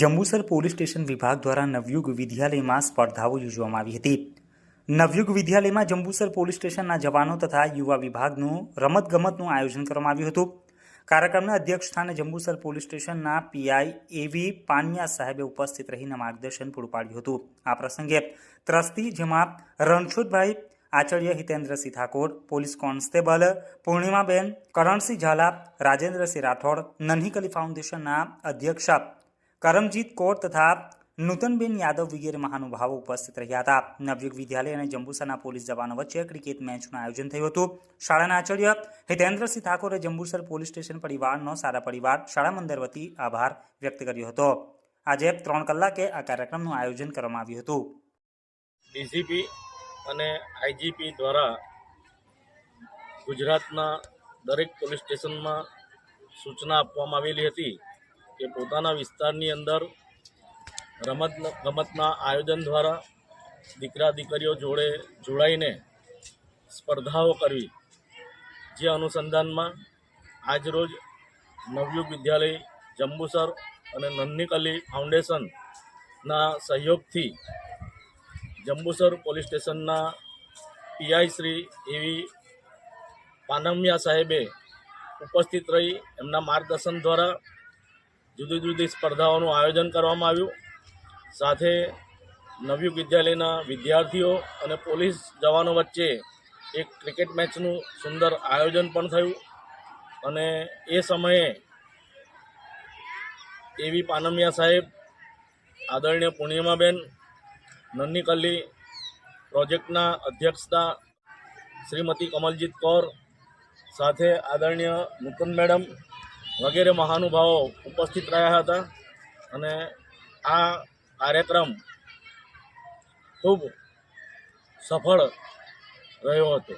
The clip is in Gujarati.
જંબુસર પોલીસ સ્ટેશન વિભાગ દ્વારા નવયુગ વિદ્યાલયમાં સ્પર્ધાઓ યોજવામાં આવી હતી. નવયુગ વિદ્યાલયમાં જંબુસર પોલીસ સ્ટેશનના જવાનો તથા યુવા વિભાગનું રમતગમતનું આયોજન કરવામાં આવ્યું હતું. કાર્યક્રમના અધ્યક્ષ સ્થાને જંબુસર પોલીસ સ્ટેશનના પીઆઈ એવી પાનિયા સાહેબે ઉપસ્થિત રહીને માર્ગદર્શન પૂરું પાડ્યું હતું. આ પ્રસંગે ત્રસ્તી જેમાં રણછોદભાઈ આચાર્ય હિતેન્દ્રસિંહ ઠાકોર, પોલીસ કોન્સ્ટેબલ પૂર્ણિમાબેન, કરણસિંહ ઝાલા, રાજેન્દ્રસિંહ રાઠોડ નન્હીકલી ફાઉન્ડેશનના અધ્યક્ષ કરમજીત કૌર તથા નૂતનબેન યાદવ વગેરે મહાનુભાવો ઉપસ્થિત રહ્યા હતા. નવયુગ વિદ્યાલય અને જંબુસરના પોલીસ જવાનો વચ્ચે ક્રિકેટ મેચનું આયોજન થયું હતું. શાળાના આચાર્ય હિતેન્દ્રસિંહ ઠાકોરે જંબુસર પોલીસ સ્ટેશન પરિવારનો સારા પરિવાર, શાળા મંદિર વતી આભાર વ્યક્ત કર્યો હતો. આજે ત્રણ કલાકે આ કાર્યક્રમનું આયોજન કરવામાં આવ્યું હતું. ડીસીપી અને આઈજીપી દ્વારા ગુજરાતના દરેક પોલીસ સ્ટેશનમાં સૂચના આપવામાં આવેલી હતી કે પોતાના વિસ્તારની અંદર રમત ગમતના આયોજન દ્વારા દીકરા દીકરીઓ જોડે જોડાઈને સ્પર્ધાઓ કરવી, જે અનુસંધાનમાં આજરોજ નવયુગ વિદ્યાલય, જંબુસર અને નન્નીકલી ફાઉન્ડેશનના સહયોગથી જંબુસર પોલીસ સ્ટેશનના PI Shri A V Panmiya સાહેબે ઉપસ્થિત રહી એમના માર્ગદર્શન દ્વારા જુદી જુદી સ્પર્ધાઓનું આયોજન કરવામાં આવ્યું. સાથે નવયુગ વિદ્યાલયના વિદ્યાર્થીઓ અને પોલીસ જવાનો વચ્ચે એક ક્રિકેટ મેચનું સુંદર આયોજન પણ થયું. અને એ સમયે એવી પાનમિયા સાહેબ, આદરણીય પૂર્ણિમાબેન નન્નીકલ્લી પ્રોજેક્ટના અધ્યક્ષતા શ્રીમતી કમલજીત કૌર, સાથે આદરણીય નૂતન મેડમ વગેરે મહાનુભાવો ઉપસ્થિત રહ્યા હતા અને આ કાર્યક્રમ ખૂબ સફળ રહ્યો હતો.